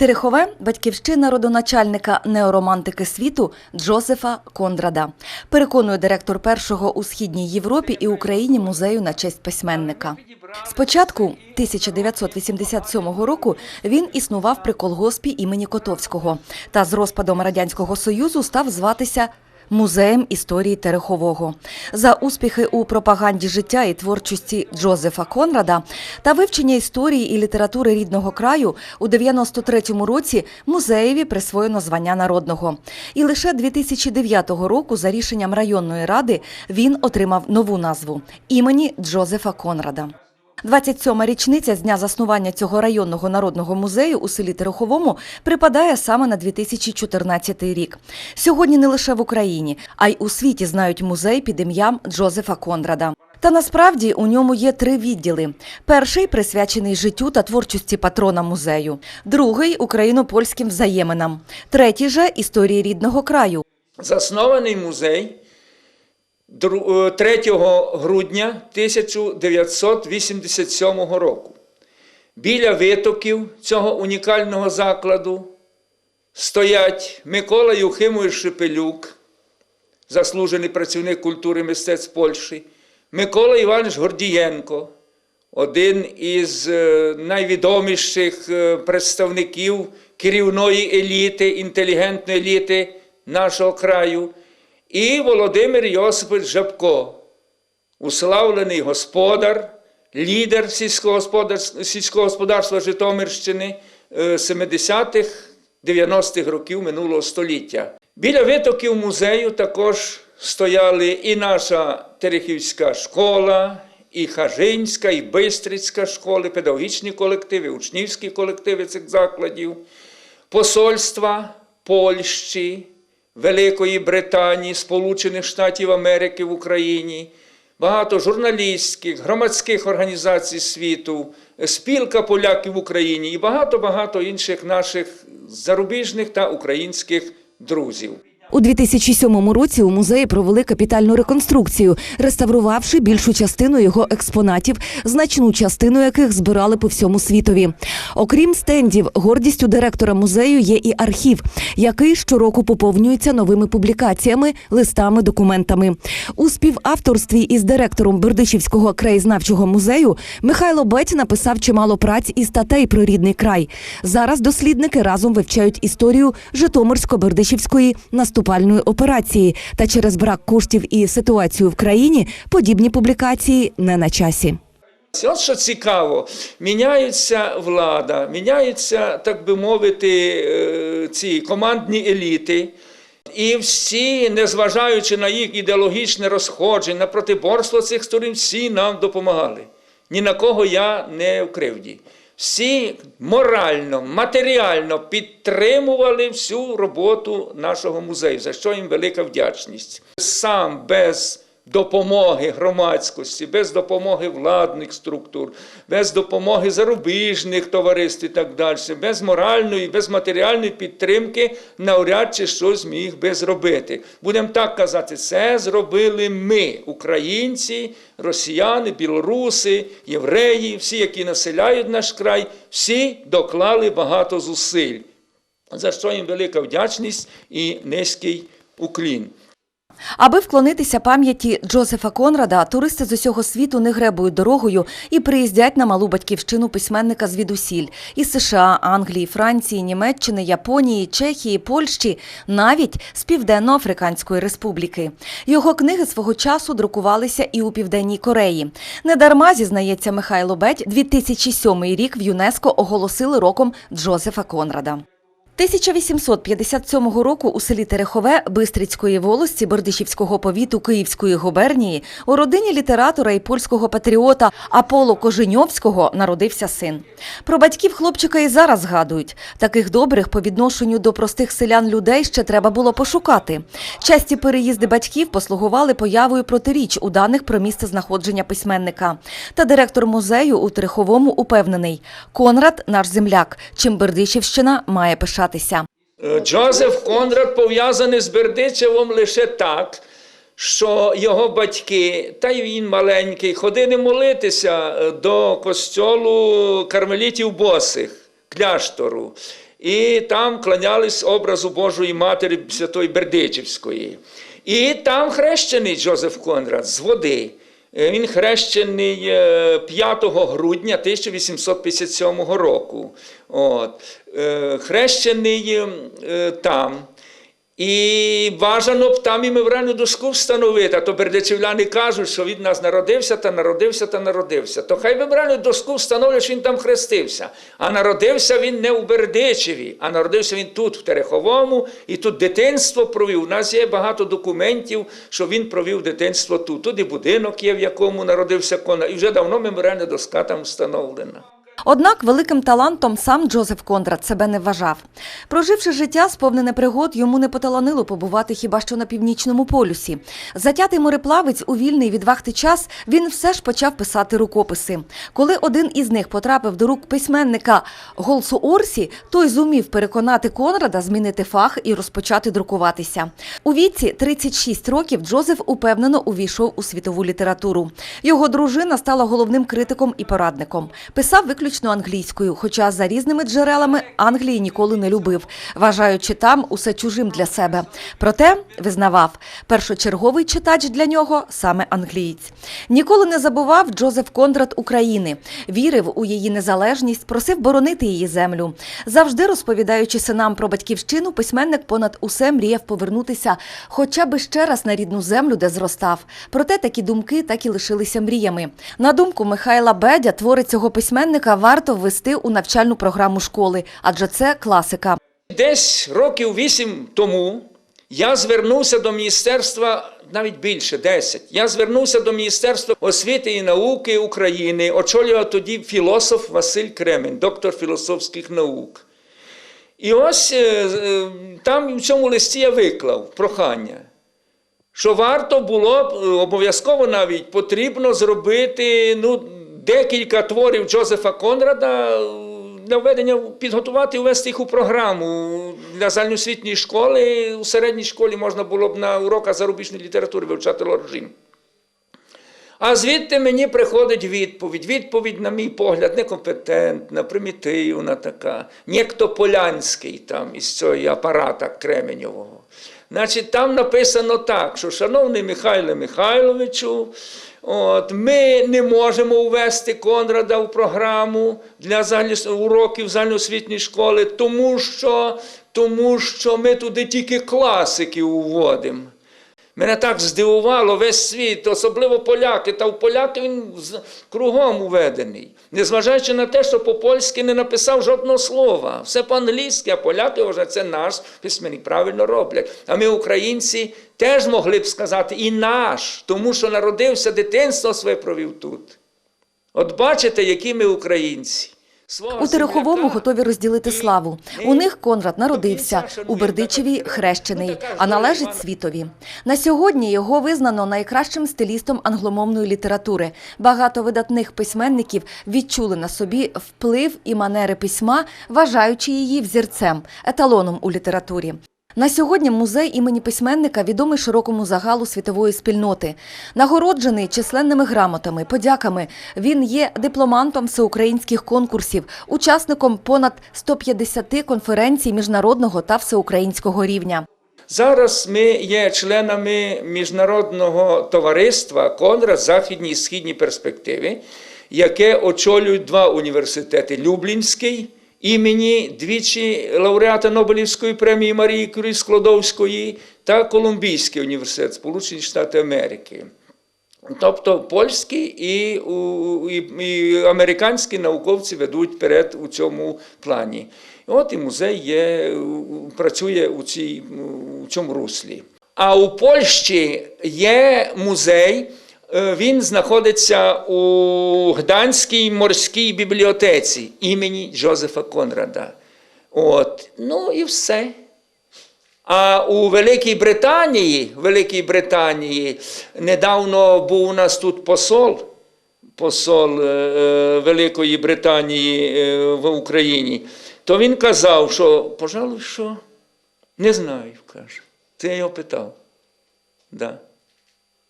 Терехове батьківщина родоначальника неоромантики світу Джозефа Кондрада. Переконує директор першого у східній Європі і Україні музею на честь письменника. Спочатку 1987 року він існував при колгоспі імені Котовського та з розпадом радянського союзу став зватися. Музеєм історії Терехового за успіхи у пропаганді життя і творчості Джозефа Конрада та вивчення історії і літератури рідного краю у 93-му році музеєві присвоєно звання народного. І лише 2009 року, за рішенням районної ради, він отримав нову назву імені Джозефа Конрада. 27-ма річниця з дня заснування цього районного народного музею у селі Тереховому припадає саме на 2014 рік. Сьогодні не лише в Україні, а й у світі знають музей під ім'ям Джозефа Конрада. Та насправді у ньому є три відділи: перший присвячений життю та творчості патрона музею, другий україно-польським взаєминам, третій же історії рідного краю. Заснований музей 3 грудня 1987 року. Біля витоків цього унікального закладу стоять Микола Юхимович Шепелюк, заслужений працівник культури мистецтв Польщі, Микола Іванович Гордієнко, один із е, найвідоміших е, представників керівної еліти, інтелігентної еліти нашого краю, і Володимир Йосипович Жабко, уславлений господар, лідер сільського господарства, Житомирщини е, 70-х, 90-х років минулого століття. Біля витоків музею також стояли і наша Терехівська школа, і Хажинська, і Бистрицька школи, педагогічні колективи, учнівські колективи цих закладів, посольства Польщі, Великої Британії, Сполучених Штатів Америки в Україні, багато журналістських, громадських організацій світу, спілка поляків в Україні і багато-багато інших наших зарубіжних та українських друзів. У 2007 році у музеї провели капітальну реконструкцію, реставрувавши більшу частину його експонатів, значну частину яких збирали по всьому світові. Окрім стендів, гордістю директора музею є і архів, який щороку поповнюється новими публікаціями, листами, документами. У співавторстві із директором Бердичівського краєзнавчого музею Михайло Бець написав чимало праць і статей про рідний край. Зараз дослідники разом вивчають історію Житомирсько-Бердичівської наступальної операції. Та через брак коштів і ситуацію в країні подібні публікації не на часі. От що цікаво, міняється влада, міняються, так би мовити, е, ці командні еліти. І всі, незважаючи на їх ідеологічне розходження, на протиборство цих сторін, всі нам допомагали. Ні на кого я не в кривді. Всі морально, матеріально підтримували всю роботу нашого музею, за що їм велика вдячність. Сам без допомоги громадськості, без допомоги владних структур, без допомоги зарубіжних товариств і так далі, без моральної, без матеріальної підтримки навряд чи щось міг би зробити. Будемо так казати, це зробили ми, українці, росіяни, білоруси, євреї, всі, які населяють наш край, всі доклали багато зусиль, за що їм велика вдячність і низький уклін. Аби вклонитися пам'яті Джозефа Конрада, туристи з усього світу не гребують дорогою і приїздять на малу батьківщину письменника звідусіль із США, Англії, Франції, Німеччини, Японії, Чехії, Польщі, навіть з Південно-Африканської Республіки. Його книги свого часу друкувалися і у Південній Кореї. Недарма зізнається Михайло Беть, 2007 рік в ЮНЕСКО оголосили роком Джозефа Конрада. 1857 року у селі Терехове Бистрицької волості Бердичівського повіту Київської губернії у родині літератора і польського патріота Аполо Коженьовського народився син. Про батьків хлопчика і зараз згадують. Таких добрих по відношенню до простих селян людей ще треба було пошукати. Часті переїзди батьків послугували появою протиріч у даних про місце знаходження письменника. Та директор музею у Тереховому упевнений – Конрад – наш земляк, чим Бердичівщина має пишатися. Е, Джозеф Конрад пов'язаний з Бердичевом лише так, що його батьки, та й він маленький, ходили молитися е, до костьолу кармелітів босих, кляштору. і там кланялись образу Божої Матері Святої Бердичівської. І там хрещений Джозеф Конрад з води. Е, Він хрещений е, 5 грудня 1857 року. От. Е, Хрещений е, там. І бажано б там і меморіальну дошку встановити. А то бердичівляни кажуть, що він нас народився та народився та народився. То хай меморіальну дошку встановлять, що він там хрестився. А народився він не у Бердичеві, а народився він тут, в Тереховому, і тут дитинство провів. У нас є багато документів, що він провів дитинство тут. Тут і будинок є, в якому народився Кона. І вже давно меморіальна доска там встановлена. Однак великим талантом сам Джозеф Кондрад себе не вважав. Проживши життя, сповнене пригод, йому не поталанило побувати хіба що на північному полюсі. Затятий мореплавець у вільний від вахти час він все ж почав писати рукописи. Коли один із них потрапив до рук письменника Голсу Орсі, той зумів переконати Конрада змінити фах і розпочати друкуватися. У віці 36 років Джозеф упевнено увійшов у світову літературу. Його дружина стала головним критиком і порадником. Писав виключно англійською, хоча за різними джерелами Англії ніколи не любив, вважаючи там усе чужим для себе. Проте визнавав, першочерговий читач для нього саме англієць. Ніколи не забував Джозеф Кондрат України, вірив у її незалежність, просив боронити її землю. Завжди розповідаючи синам про батьківщину, письменник понад усе мріяв повернутися хоча би ще раз на рідну землю, де зростав. Проте такі думки так і лишилися мріями. На думку Михайла Бедя, твори цього письменника варто ввести у навчальну програму школи, адже це класика. Десь років вісім тому я звернувся до міністерства навіть більше 10. Я звернувся до Міністерства освіти і науки України, очолював тоді філософ Василь Кремень, доктор філософських наук. І ось е, е, там в цьому листі я виклав прохання, що варто було е, обов'язково навіть потрібно зробити ну, декілька творів Джозефа Конрада для введення, підготувати і ввести їх у програму для загальноосвітньої школи. У середній школі можна було б на уроках зарубіжної літератури вивчати лоржин. А звідти мені приходить відповідь. Відповідь, на мій погляд, некомпетентна, примітивна така. Нєкто Полянський там із цього апарата Кременьового. Значить, там написано так, що, шановний Михайле Михайловичу, от, ми не можемо ввести Конрада в програму для уроків загальноосвітньої школи, тому що, тому що ми туди тільки класики уводимо. Мене так здивувало весь світ, особливо поляки. Та в поляки він кругом уведений. Незважаючи на те, що по-польськи не написав жодного слова. Все по-англійськи, а поляки вже це наш письменник правильно роблять. А ми, українці, теж могли б сказати і наш, тому що народився, дитинство своє провів тут. От бачите, які ми українці. У Тереховому готові розділити славу. У них Конрад народився, у Бердичеві хрещений, а належить світові. На сьогодні його визнано найкращим стилістом англомовної літератури. Багато видатних письменників відчули на собі вплив і манери письма, вважаючи її взірцем, еталоном у літературі. На сьогодні музей імені письменника відомий широкому загалу світової спільноти. Нагороджений численними грамотами, подяками. Він є дипломантом всеукраїнських конкурсів, учасником понад 150 конференцій міжнародного та всеукраїнського рівня. Зараз ми є членами міжнародного товариства Конрад Західні і Східні перспективи, яке очолюють два університети Люблінський імені двічі лауреата Нобелівської премії Марії Кюрі Склодовської та Колумбійський університет Сполучені Штати Америки. Тобто польські і, і, і американські науковці ведуть вперед у цьому плані. От і музей є, працює у, цій, у цьому руслі. А у Польщі є музей, він знаходиться у Гданській морській бібліотеці імені Джозефа Конрада. От. Ну і все. А у Великій Британії, Великій Британії недавно був у нас тут посол, посол е, е, Великої Британії е, в Україні, то він казав, що, пожалуй, що не знаю, каже. Я його питав. Да.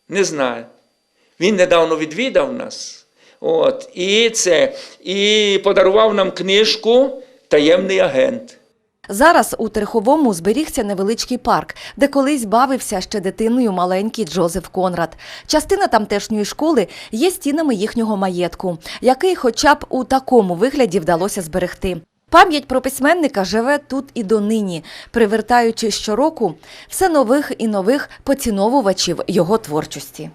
Не знаю. Він недавно відвідав нас. От, і це, і подарував нам книжку Таємний агент. Зараз у Терховому зберігся невеличкий парк, де колись бавився ще дитиною маленький Джозеф Конрад. Частина тамтешньої школи є стінами їхнього маєтку, який хоча б у такому вигляді вдалося зберегти. Пам'ять про письменника живе тут і донині, привертаючи щороку все нових і нових поціновувачів його творчості.